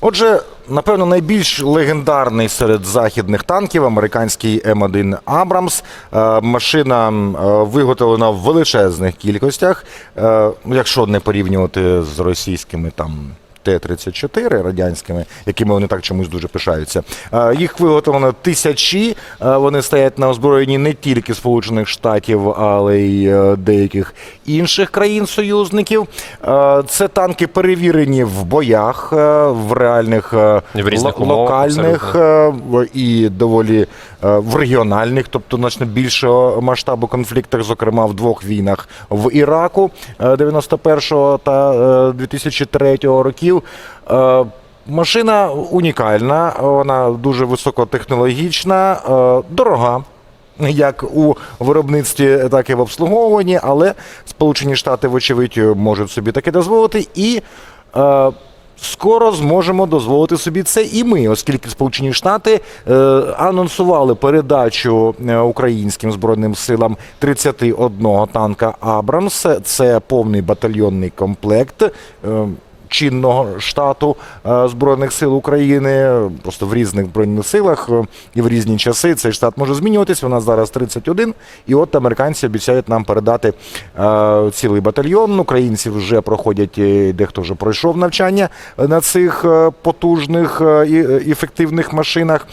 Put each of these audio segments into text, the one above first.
Отже, напевно, найбільш легендарний серед західних танків американський М1 Абрамс. Е, Машина е, виготовлена в величезних кількостях, е, якщо не порівнювати з російськими там. Т-34 радянськими, якими вони так чомусь дуже пишаються. Е, Їх виготовлено тисячі. Е, Вони стоять на озброєнні не тільки Сполучених Штатів, але й е, деяких інших країн-союзників. Це танки перевірені в боях, в реальних в умовах, локальних е, і доволі в регіональних, тобто значно більшого масштабу конфліктах, зокрема в двох війнах в Іраку е, 91-го та е, 2003 років. Е, Машина унікальна, вона дуже високотехнологічна, е, дорога. Як у виробництві, так і в обслуговуванні, але Сполучені Штати, вочевидь, можуть собі таке дозволити. І е, скоро зможемо дозволити собі це і ми, оскільки Сполучені Штати е, анонсували передачу е, українським збройним силам 31 танка Абрамс. Це повний батальйонний комплект. е, чинного штату е, Збройних сил України, просто в різних збройних силах е, і в різні часи цей штат може змінюватись. Нас зараз 31, і от американці обіцяють нам передати е, цілий батальйон. Українці вже проходять, дехто вже пройшов навчання на цих потужних і ефективних машинах.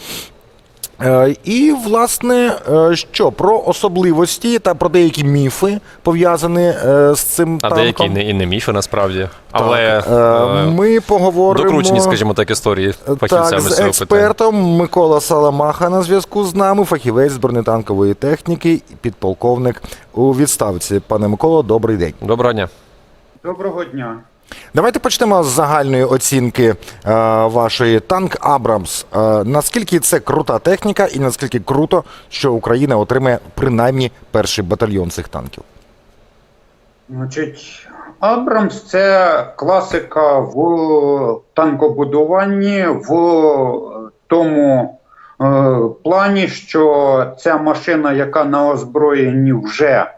Е, І, власне, е, що про особливості та про деякі міфи пов'язані е, з цим А танком. деякі і не, і не міфи насправді. Але Так, ми поговоримо докручені, скажімо так, історії фахівцями так, з цього питання. експертом Микола Саламаха на зв'язку з нами, фахівець з бронетанкової техніки, підполковник у відставці. Пане Миколо, добрий день. Доброго дня. Доброго дня. Давайте почнемо з загальної оцінки е, вашої танк Абрамс. Е, наскільки це крута техніка, і наскільки круто, що Україна отримає принаймні перший батальйон цих танків? Значить, Абрамс це класика в танкобудуванні в тому е, плані, що ця машина, яка на озброєнні вже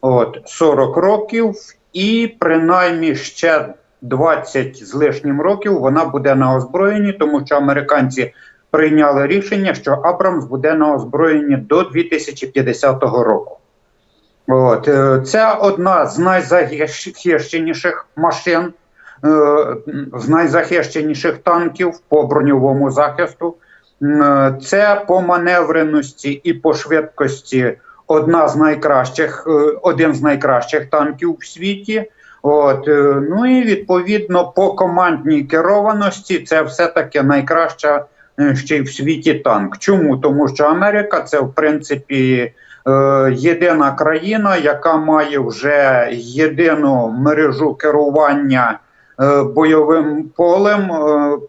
от, 40 років, і принаймні ще 20 з лишнім років вона буде на озброєнні, тому що американці прийняли рішення, що Абрамс буде на озброєнні до 2050 року. От, е, це одна з найзахищеніших машин, е, з найзахищеніших танків по броньовому захисту. Е, Це по маневреності і по швидкості одна з найкращих, е, один з найкращих танків в світі. От, е, ну і відповідно по командній керованості це все-таки найкраща е, ще й в світі танк. Чому? Тому що Америка це в принципі єдина країна, яка має вже єдину мережу керування бойовим полем,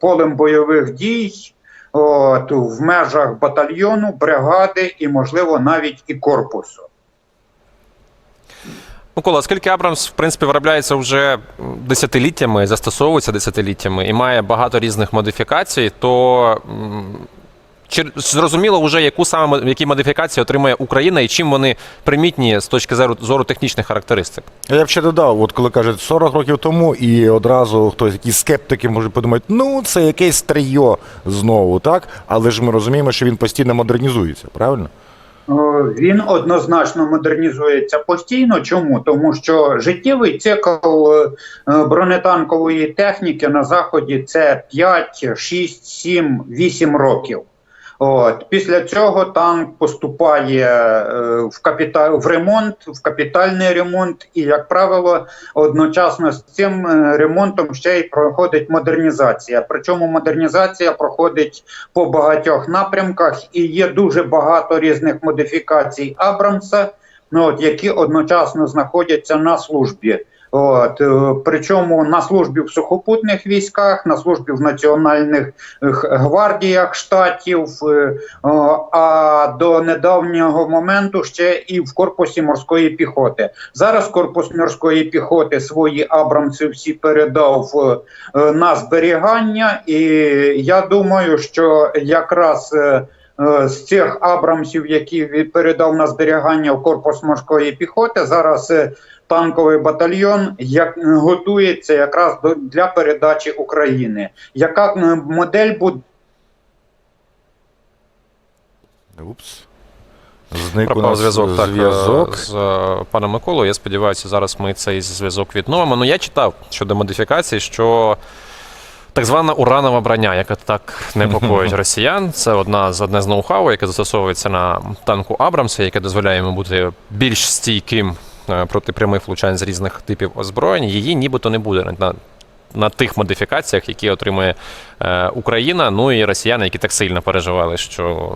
полем бойових дій. От, в межах батальйону, бригади і, можливо, навіть і корпусу. Микола, оскільки Абрамс, в принципі, виробляється вже десятиліттями, застосовується десятиліттями і має багато різних модифікацій, то чи зрозуміло вже, яку саме які модифікації отримає Україна і чим вони примітні з точки зору, зору технічних характеристик? Я б ще додав, от коли кажуть 40 років тому, і одразу хтось, якісь скептики можуть подумати, ну це якесь трийо знову, так? Але ж ми розуміємо, що він постійно модернізується, правильно? Е, Він однозначно модернізується постійно. Чому? Тому що життєвий цикл е, бронетанкової техніки на заході це 5, 6, 7, 8 років. От після цього танк поступає е, в капітал в ремонт, в капітальний ремонт, і як правило, одночасно з цим е, ремонтом ще й проходить модернізація. Причому модернізація проходить по багатьох напрямках, і є дуже багато різних модифікацій Абрамса, ну, от, які одночасно знаходяться на службі. От, е, причому на службі в сухопутних військах, на службі в національних гвардіях штатів, е, а до недавнього моменту ще і в корпусі морської піхоти. Зараз корпус морської піхоти свої Абрамси всі передав е, на зберігання, і я думаю, що якраз. З цих Абрамсів, які передав на зберігання в корпус морської піхоти, зараз танковий батальйон, як готується якраз до для передачі України. Яка е, модель буде? Упс. Зник у Пропав нас зв'язок так, зв'язок. е, з е, паном Миколою. Я сподіваюся, зараз ми цей зв'язок відновимо. Ну, я читав щодо модифікацій, що так звана уранова броня, яка так непокоїть росіян, це одна з одне з ноу-хау, яке застосовується на танку Абрамса, яке дозволяє йому бути більш стійким проти прямих влучань з різних типів озброєнь. Її нібито не буде на, на тих модифікаціях, які отримує е, Україна. Ну і росіяни, які так сильно переживали, що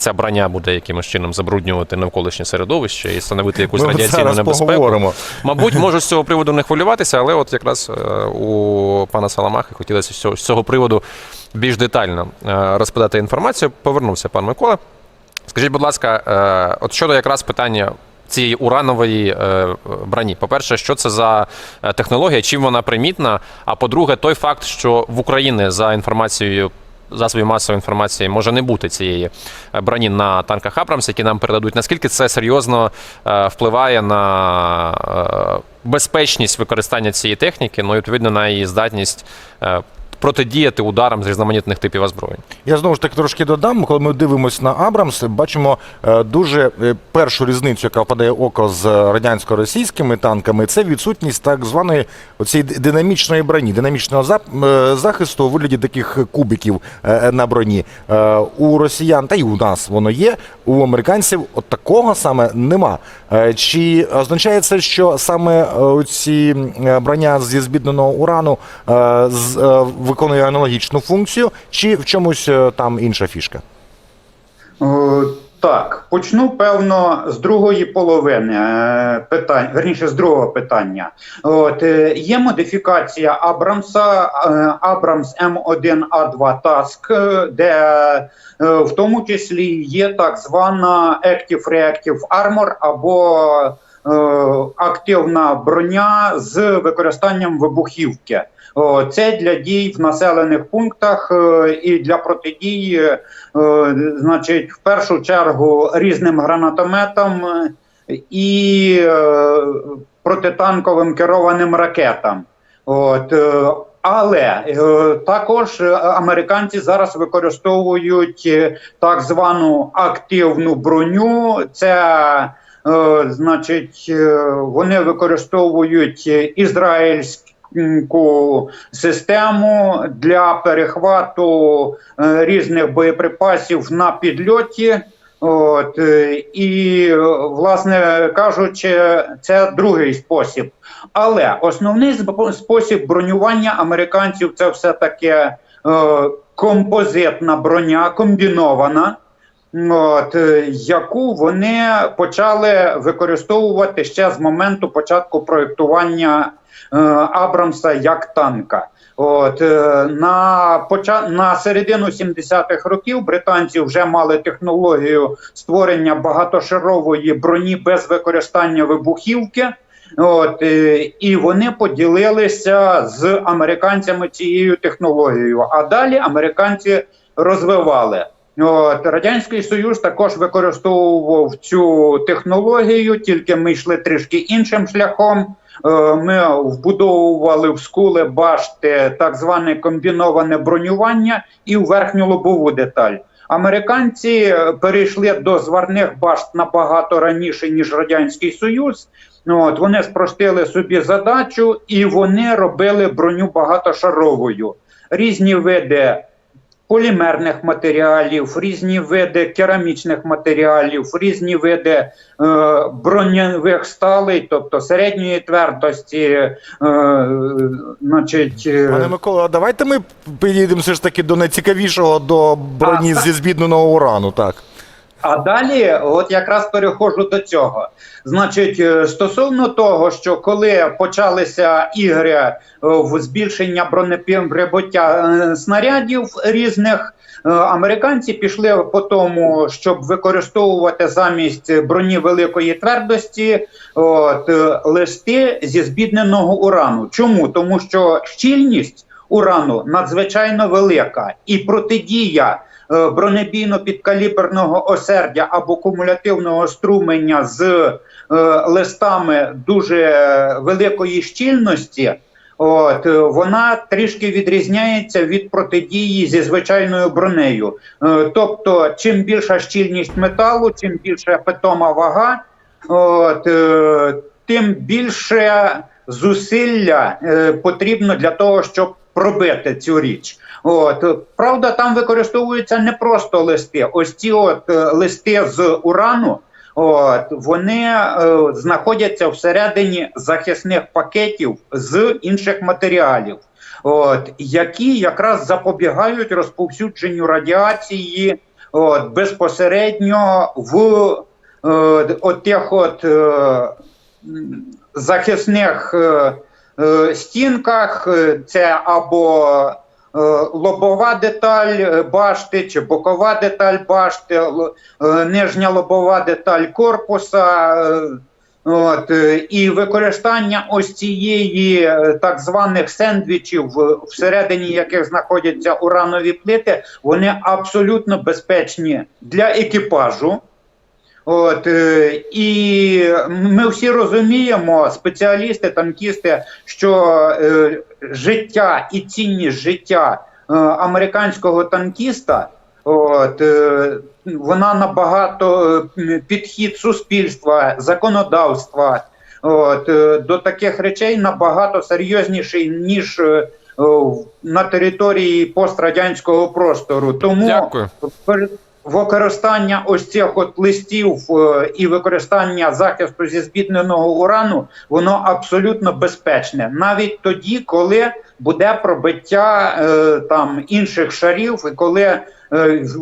ця броня буде якимось чином забруднювати навколишнє середовище і становити якусь Ми радіаційну зараз небезпеку. поговоримо. Мабуть, можу з цього приводу не хвилюватися, але от якраз е, у пана Саламахи хотілося з цього, приводу більш детально е, розпитати інформацію. Повернувся пан Микола. Скажіть, будь ласка, е, от щодо якраз питання. Цієї уранової е, броні. По-перше, що це за е, технологія, чим вона примітна? А по-друге, той факт, що в Україні за інформацією засобів масової інформації може не бути цієї е, броні на танках Абрамс, які нам передадуть. Наскільки це серйозно впливає на безпечність використання цієї техніки, ну і відповідно на її здатність протидіяти ударам з різноманітних типів озброєнь? Я знову ж таки трошки додам, коли ми дивимося на Абрамс, бачимо е, дуже е, першу різницю, яка впадає око з радянсько-російськими танками, це відсутність так званої оцієї динамічної броні, динамічного е, захисту у вигляді таких кубиків на броні. У росіян, та й у нас воно є, у американців от такого саме нема. Чи означає це, що саме ці броня зі збідненого урану виконує аналогічну функцію, чи в чомусь е, там інша фішка? Е, Так, почну певно з другої половини е, питань, верніше з другого питання. От є модифікація Абрамса, Абрамс М1А2 Task, е, де в тому числі є так звана Active Reactive Armor або активна броня з використанням вибухівки. Це для дій в населених пунктах е, і для протидії, е, значить, в першу чергу різним гранатометам е, і е, протитанковим керованим ракетам. От, е, але е, також е, американці зараз використовують е, так звану активну броню. Це е, значить, е, вони використовують е, ізраїльську систему для перехвату е, різних боєприпасів на підльоті. От, е, і, е, власне кажучи, це другий спосіб. Але основний спосіб бронювання американців це все-таки е, композитна броня, комбінована, от, е, яку вони почали використовувати ще з моменту початку проєктування е, Абрамса як танка. От е, на поча... на середину 70-х років британці вже мали технологію створення багатошарової броні без використання вибухівки. От е, і вони поділилися з американцями цією технологією. А далі американці розвивали. От, Радянський Союз також використовував цю технологію, тільки ми йшли трішки іншим шляхом. Е, Ми вбудовували в скули башти так зване комбіноване бронювання і в верхню лобову деталь. Американці е, перейшли до зварних башт набагато раніше ніж радянський союз. От вони спростили собі задачу, і вони робили броню багатошаровою. Різні види полімерних матеріалів, різні види керамічних матеріалів, різні види е, броньових сталей, тобто середньої твердості, е, значить, е, Пане Микола, а давайте ми підійдемо все ж таки до найцікавішого до броні зі збідненого урану. Так. А далі, от якраз переходжу до цього. Значить, е, стосовно того, що коли почалися ігри е, в збільшення бронеприбуття е, снарядів різних, американці пішли по тому, щоб використовувати замість броні великої твердості от, листи зі збідненого урану. Чому? Тому що щільність урану надзвичайно велика і протидія бронебійно-підкаліберного осердя або кумулятивного струменя з е, листами дуже великої щільності. От е, вона трішки відрізняється від протидії зі звичайною бронею. Е, Тобто, чим більша щільність металу, чим більша питома вага, от, е, тим більше зусилля е, потрібно для того, щоб пробити цю річ. От правда, там використовуються не просто листи. Ось ці от е, листи з урану. От вони е, знаходяться всередині захисних пакетів з інших матеріалів, от які якраз запобігають розповсюдженню радіації от, безпосередньо в е, от тих от е, захисних е, е, стінках. Це або лобова деталь е, башти чи бокова деталь башти, е, нижня лобова деталь корпуса. е, От, е, і використання ось цієї е, так званих сендвічів, всередині яких знаходяться уранові плити, вони абсолютно безпечні для екіпажу. От, е, і ми всі розуміємо, спеціалісти, танкісти, що е, життя і цінність життя е, американського танкіста, от, е, вона набагато підхід суспільства, законодавства от, е, до таких речей набагато серйозніший, ніж е, на території пострадянського простору. Тому Дякую. Використання ось цих от листів е, і використання захисту зі збідненого урану, воно абсолютно безпечне, навіть тоді, коли буде пробиття е, там інших шарів, і коли е,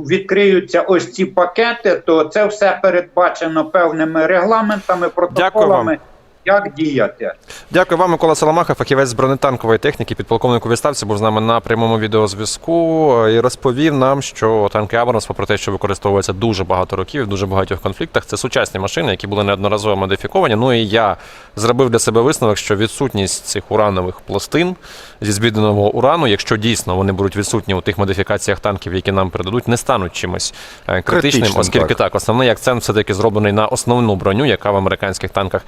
відкриються ось ці пакети, то це все передбачено певними регламентами, протоколами, як діяти. Дякую вам, Микола Соломаха, фахівець з бронетанкової техніки, підполковник у відставці, був з нами на прямому відеозв'язку е, і розповів нам, що танки Абрамс, попри те, що використовуються дуже багато років, в дуже багатьох конфліктах, це сучасні машини, які були неодноразово модифіковані. Ну і я зробив для себе висновок, що відсутність цих уранових пластин зі збідненого урану, якщо дійсно вони будуть відсутні у тих модифікаціях танків, які нам передадуть, не стануть чимось е, критичним, Критичним, оскільки так. так, основний акцент все-таки зроблений на основну броню, яка в американських танках,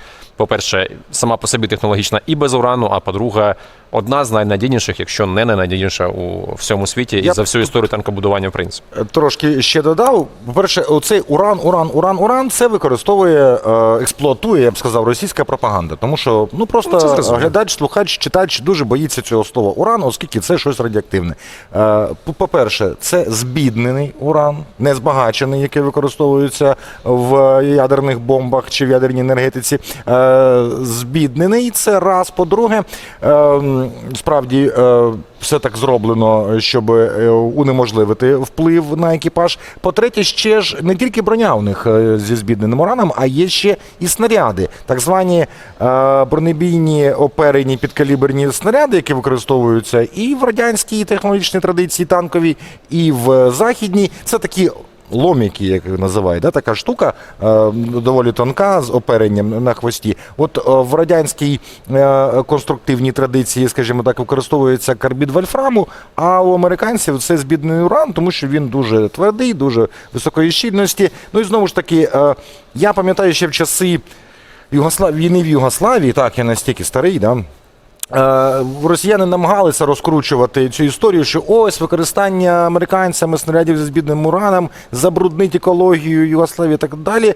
по-перше, сама по собі технологічна і без урану, а по-друге, одна з найнадійніших, якщо не найнадійніша у всьому світі, і Я за всю історію танкобудування, в принципі. Трошки ще додав. По-перше, оцей уран, уран, уран, уран це використовує, е, експлуатує, я б сказав, російська пропаганда. Тому що ну Ну, просто зрозуміло. глядач, слухач, читач дуже боїться цього слова уран, оскільки це щось радіоактивне. Е, по- По-перше, це збіднений уран, не збагачений, який використовується в ядерних бомбах чи в ядерній енергетиці. Е, Збіднений це раз. По-друге, е, м, справді. е, все так зроблено, щоб е, унеможливити вплив на екіпаж. По-третє, ще ж не тільки броня у них е, зі збідненим ураном, а є ще і снаряди, так звані бронебійні оперені підкаліберні снаряди, які використовуються і в радянській технологічній традиції танковій, і в західній. Це такі. Ломіки, як називають, да, така штука е, доволі тонка з оперенням на хвості. От е, в радянській е, конструктивній традиції, скажімо так, використовується карбід вольфраму, а у американців це збідний уран, тому що він дуже твердий, дуже високої щільності. Ну і знову ж таки, я пам'ятаю ще в часи Югослав... війни в Югославії, так, я настільки старий, да, Росіяни намагалися розкручувати цю історію, що ось використання американцями снарядів зі збідним ураном забруднить екологію Югославії і так далі.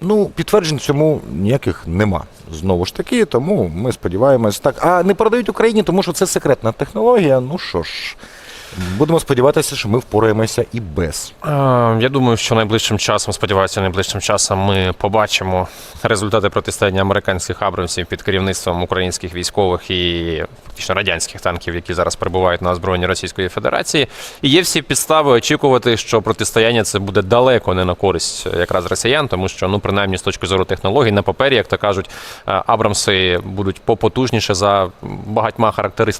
Ну, підтверджень цьому ніяких нема. Знову ж таки, тому ми сподіваємось так. А не продають Україні, тому що це секретна технологія. Ну що ж, будемо сподіватися, що ми впораємося і без. Е, Я думаю, що найближчим часом, сподіваюся, найближчим часом ми побачимо результати протистояння американських абрамсів під керівництвом українських військових і фактично радянських танків, які зараз перебувають на озброєнні Російської Федерації. І є всі підстави очікувати, що протистояння це буде далеко не на користь якраз росіян, тому що ну принаймні з точки зору технологій на папері, як то кажуть, е, Абрамси будуть попотужніше за багатьма характеристиками.